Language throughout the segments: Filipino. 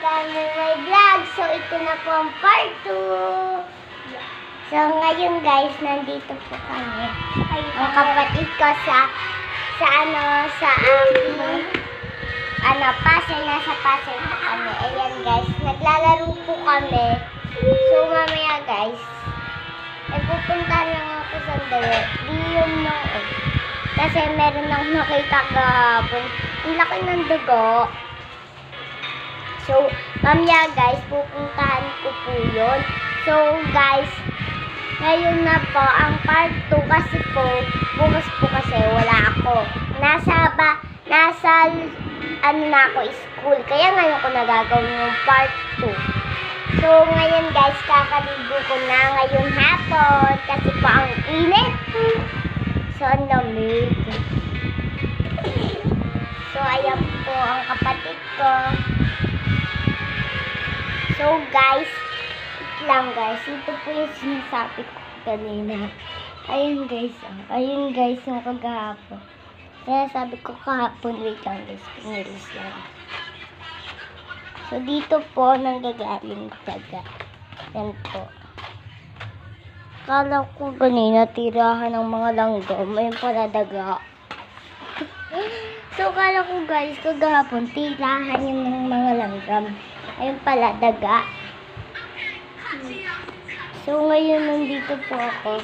kami may vlog. So, ito na po ang part 2. So, ngayon guys, nandito po kami. Ang kapatid ko sa, sa ano, sa aking, ano, puzzle, nasa puzzle po kami. Ayan guys, naglalaro po kami. So, mamaya guys, ay pupunta lang ako sa dali. Di yun noon. Kasi meron akong nakita kahapon. Ang laki ng dugo. So, mamaya guys, pupuntahan ko po yun. So, guys, ngayon na po ang part 2 kasi po, bukas po kasi wala ako. Nasa ba, nasa, ano na ako, school. Kaya ngayon ko nagagawin yung part 2. So, ngayon guys, kakaligo ko na ngayong hapon kasi po ang init. So, ang lamig. So, ayan po ang kapatid ko. So, guys, lang guys, ito po yung sinasabi ko kanina. Ayun guys, ah. ayun guys, yung kagahapon. Kaya sabi ko kahapon, wait lang guys, pinilis lang. So, dito po nanggagaling taga. Yan po. Kala ko kanina tirahan ng mga langgam. Ayun pala daga. so, kala ko guys, kagahapon, tirahan yun ng mga langgam. Ayun pala, daga. So, ngayon nandito po ako.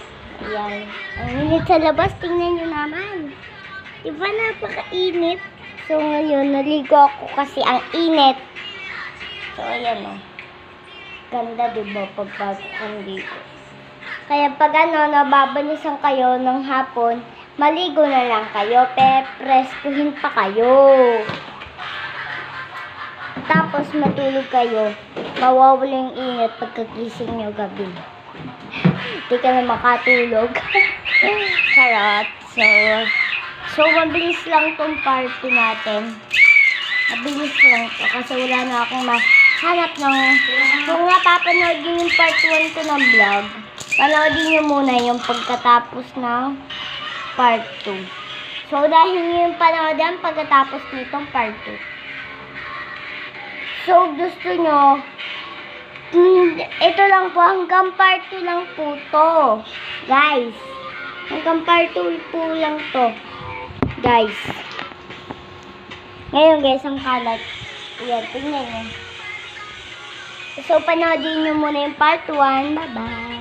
Ayan. Ang init sa labas, tingnan nyo naman. Diba napakainit? So, ngayon, naligo ako kasi ang init. So, ayan o. Ganda, diba, pag bago kang ligo. Kaya pag ano, nababanisan kayo ng hapon, maligo na lang kayo, pe, prestuhin pa kayo. Tapos matulog kayo, mawawala yung init pagkagising nyo gabi. Hindi ka na makatulog. Charot. So, so mabilis lang tong party natin. Mabilis lang to kasi wala na akong mahanap ng... Kung napapanood nyo yung part 1 ko ng vlog, panoodin nyo muna yung pagkatapos ng part 2. So, dahil nyo yung panoodin pagkatapos nitong part 2. So, gusto nyo, mm, ito lang po, hanggang part 2 lang po to. Guys, hanggang part 2 po lang to. Guys. Ngayon guys, ang kalat. Yan, tingnan nyo. So, panoodin nyo muna yung part 1. Bye-bye.